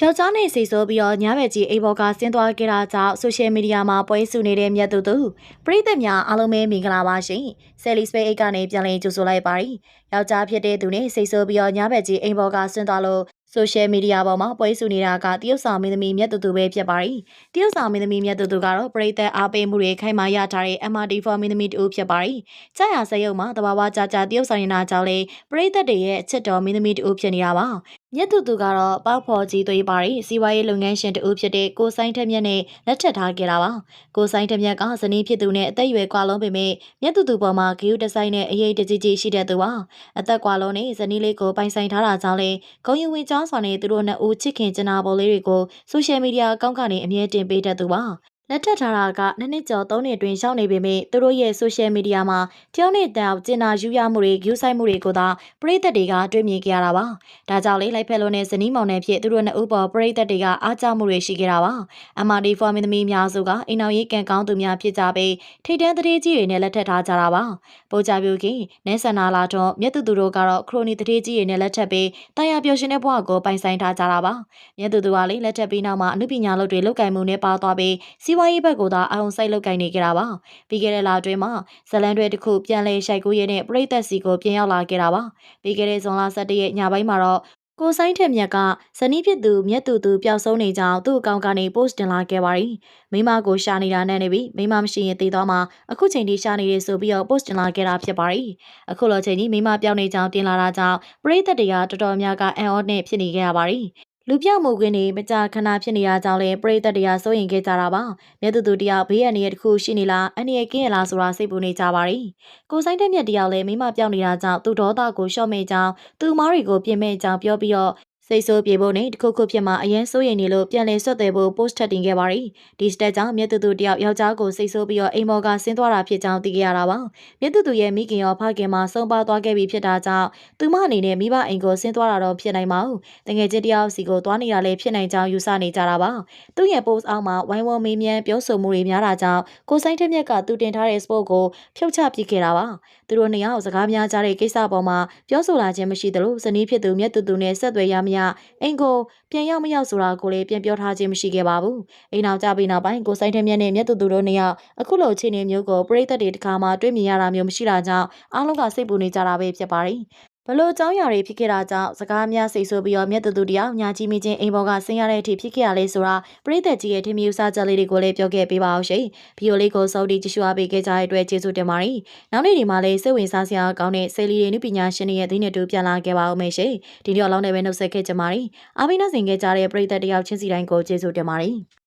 ယောက်ျားနဲ့စိတ်ဆိုးပြီးတော့ညဘက်ကြီးအိမ်ပေါ်ကဆင်းသွားခဲ့တာကြောင့်ဆိုရှယ်မီဒီယာမှာပွဲစုနေတဲ့မြတ်သူသူပရိသတ်များအားလုံးပဲမင်္ဂလာပါရှင်ဆယ်လီစပိတ်အိတ်ကနေပြန်လည်ကြိုဆိုလိုက်ပါရီယောက်ျားဖြစ်တဲ့သူနဲ့စိတ်ဆိုးပြီးတော့ညဘက်ကြီးအိမ်ပေါ်ကဆင်းသွားလို့ဆိုရှယ်မီဒီယာပေါ်မှာပွဲစုနေတာကတရုတ်ဆောင်မင်းသမီးမြတ်သူသူပဲဖြစ်ပါရီတရုတ်ဆောင်မင်းသမီးမြတ်သူသူကတော့ပရိသတ်အားပေးမှုတွေခိုင်မာရထားတဲ့ MRD4 မင်းသမီးတူဖြစ်ပါရီကြာရစရုံမှာတဘာဝကြာကြာတရုတ်ဆောင်နေတာကြောင့်လေပရိသတ်တွေရဲ့အချစ်တော်မင်းသမီးတူဖြစ်နေတာပါ မြတ်သူသူကတော့ပေါက်ဖော်ကြီးသွေးပါရီစီးပွားရေးလုပ်ငန်းရှင်တူဖြစ်တဲ့ကိုဆိုင်ထက်မြက်နဲ့လက်ထပ်ထားခဲ့တာပါကိုဆိုင်ထက်မြက်ကဇနီးဖြစ်သူနဲ့အသက်အရွယ်ကွာလုံးပေမဲ့မြတ်သူသူပေါ်မှာဂီယူတဆိုင်နဲ့အရေးတကြီးကြီးရှိတဲ့သူပါအသက်ကွာလုံးနဲ့ဇနီးလေးကိုပိုင်ဆိုင်ထားတာကြောင့်လေဂုံယူဝင်ကြောင်းစွာနဲ့သူတို့နှစ်ဦးချစ်ခင်ကျင်နာပေါ်လေးတွေကိုဆိုရှယ်မီဒီယာအကောင့်ကနေအမြဲတင်ပေးတတ်သူပါ လက်ထပ်ထားတာကနှစ်နှစ်ကျော်သုံးနှစ်တွင်ရှောက်နေပေမဲ့သူတို့ရဲ့ဆိုရှယ်မီဒီယာမှာတယောက်နဲ့တယောက်ကျင်နာယူရမှုတွေဂယူဆိုင်မှုတွေကိုသာပရိသတ်တွေကတွေ့မြင်ကြရတာပါ။ဒါကြောင့်လေလိုက်ဖက်လုံးနဲ့ဇနီးမောင်နဲ့ဖြစ်သူတို့နှစ်ဦးပေါ်ပရိသတ်တွေကအားကျမှုတွေရှိကြတာပါ။ MRD ဖော်မင်းသမီးများစုကအိမ်အောင်ရေးကန်ကောင်းသူများဖြစ်ကြပြီးထိတ်တန်းသတင်းကြီးတွေနဲ့လက်ထပ်ထားကြတာပါ။ပိုကြပြူကင်းနဲဆန္နာလာတော့မြတ်သူသူတို့ကတော့ခရိုနီသတင်းကြီးတွေနဲ့လက်ထပ်ပြီးတာယာပျော်ရှင်တဲ့ဘဝကိုပိုင်ဆိုင်ထားကြတာပါ။မြတ်သူသူကလေလက်ထပ်ပြီးနောက်မှာအမှုပညာလုပ်တွေလုပ်ကင်မှုနဲ့ပါသွားပြီးစီးပွားရေးဘက်ကိုသာအအောင်စိုက်လုပ်ကင်နေကြတာပါ။ပြီးခဲ့တဲ့လအတွင်းမှာဇလန်တွေတစ်ခုပြန်လဲရှိုက်ကူးရဲနဲ့ပြိသက်စီကိုပြန်ရောက်လာခဲ့တာပါ။ပြီးခဲ့တဲ့ဇွန်လ17ရက်ညပိုင်းမှာတော့ကိုဆိုင်ထက်မြက်ကဇနီးဖြစ်သူမြက်သူသူပျောက်ဆုံးနေကြောင်းသူ့အကောင့်ကနေ post တင်လာခဲ့ပါရီမိမကိုရှာနေတာနဲ့နေပြီးမိမမရှိရင်တည်သွားမှာအခုချိန်ထိရှာနေရဆိုပြီးတော့ post တင်လာခဲ့တာဖြစ်ပါရီအခုလိုချိန်ကြီးမိမပြောင်းနေကြောင်းတင်လာတာကြောင့်ပရိသတ်တွေကတော်တော်များကအန်အော့နဲ့ဖြစ်နေခဲ့ရပါရီ လူပြောက်မှုကွင်းတွေမကြာခဏဖြစ်နေရကြောင်းလည်းပရိသတ်တွေကစိုးရင်ခဲ့ကြတာပါမြတ်သူသူတယောက်ဘေးရန်ရဲ့တစ်ခုရှိနေလားအန်ရကင်းရလားဆိုတာစိတ်ပူနေကြပါရီကိုဆိုင်တဲ့မြတ်တယောက်လည်းမိမပြောင်းနေတာကြောင့်သူဒေါသကိုလျှော့မေ့ကြောင်းသူမားတွေကိုပြင်မဲ့ကြောင်းပြောပြီးတော့ စိတ်ဆိုးပြေဖို့နဲ့တခုခုဖြစ်မှအရင်စိုးရိမ်နေလို့ပြန်လည်ဆွတ်သွဲဖို့ post ထပ်တင်ခဲ့ပါရီဒီစတက်ကြောင့်မြတ်သူသူတယောက်ယောက်ျားကိုစိတ်ဆိုးပြီးတော့အိမ်မော်ကဆင်းသွားတာဖြစ်ကြောင်းသိခဲ့ရတာပါမြတ်သူသူရဲ့မိခင်ရောဖခင်မဆုံးပါသွားခဲ့ပြီဖြစ်တာကြောင့်သူမအနေနဲ့မိဘအိမ်ကိုဆင်းသွားတာတော့ဖြစ်နိုင်ပါဘူးတကယ်ချင်းတယောက်စီကိုသွားနေတာလည်းဖြစ်နိုင်ကြောင်းယူဆနေကြတာပါသူ့ရဲ့ post အောက်မှာဝိုင်းဝန်းမေးမြန်းပြောဆိုမှုတွေများတာကြောင့်ကိုဆိုင်ထက်မြက်ကသူတင်ထားတဲ့ sport ကိုဖြုတ်ချပစ်ခဲ့တာပါသူတို့နှစ်ယောက်စကားများကြတဲ့ကိစ္စပေါ်မှာပြောဆိုလာခြင်းမရှိသလိုဇနီးဖြစ်သူမြတ်သူသူနဲ့ဆက်သွယ်ရမရအိမ်ကိုပြန်ရောက်မရောက်ဆိုတာကိုလည်းပြန်ပြောထားခြင်းမရှိခဲ့ပါဘူးအိမ်နောက်ကြပြီးနောက်ပိုင်းကိုဆိုင်ထက်မြက်နဲ့မြတ်သူသူတို့နှစ်ယောက်အခုလိုအခြေအနေမျိုးကိုပြည်သက်တွေတခါမှတွေ့မြင်ရတာမျိုးမရှိတာကြောင့်အားလုံးကစိတ်ပူနေကြတာပဲဖြစ်ပါတယ် ဘလို့အကြောင်းအရာတွေဖြစ်ခဲ့တာကြောင့်စကားများစိတ်ဆိုးပြီးတော့မြတ်တူတူတယောက်ညာကြီးမိချင်းအိမ်ပေါ်ကဆင်းရတဲ့အထိဖြစ်ခဲ့ရလဲဆိုတာပရိသတ်ကြီးရဲ့ထင်မြူစားချက်လေးတွေကိုလည်းပြောခဲ့ပေးပါအောင်ရှင်။ဗီဒီယိုလေးကိုစောင့်တီကြည့်ရှုအားပေးခဲ့ကြတဲ့အတွက်ကျေးဇူးတင်ပါတယ်။နောက်နေ့ဒီမှာလည်းစိတ်ဝင်စားစရာကောင်းတဲ့ဆယ်လီတွေနုပညာရှင်တွေရဲ့ဒီနေ့တူပြန်လာခဲ့ပါဦးမယ်ရှင်။ဒီနေ့အလောင်းနဲ့ပဲနှုတ်ဆက်ခဲ့ကြပါတယ်။အားပေးနှုတ်ဆက်ခဲ့ကြတဲ့ပရိသတ်တယောက်ချင်းစီတိုင်းကိုကျေးဇူးတင်ပါတယ်။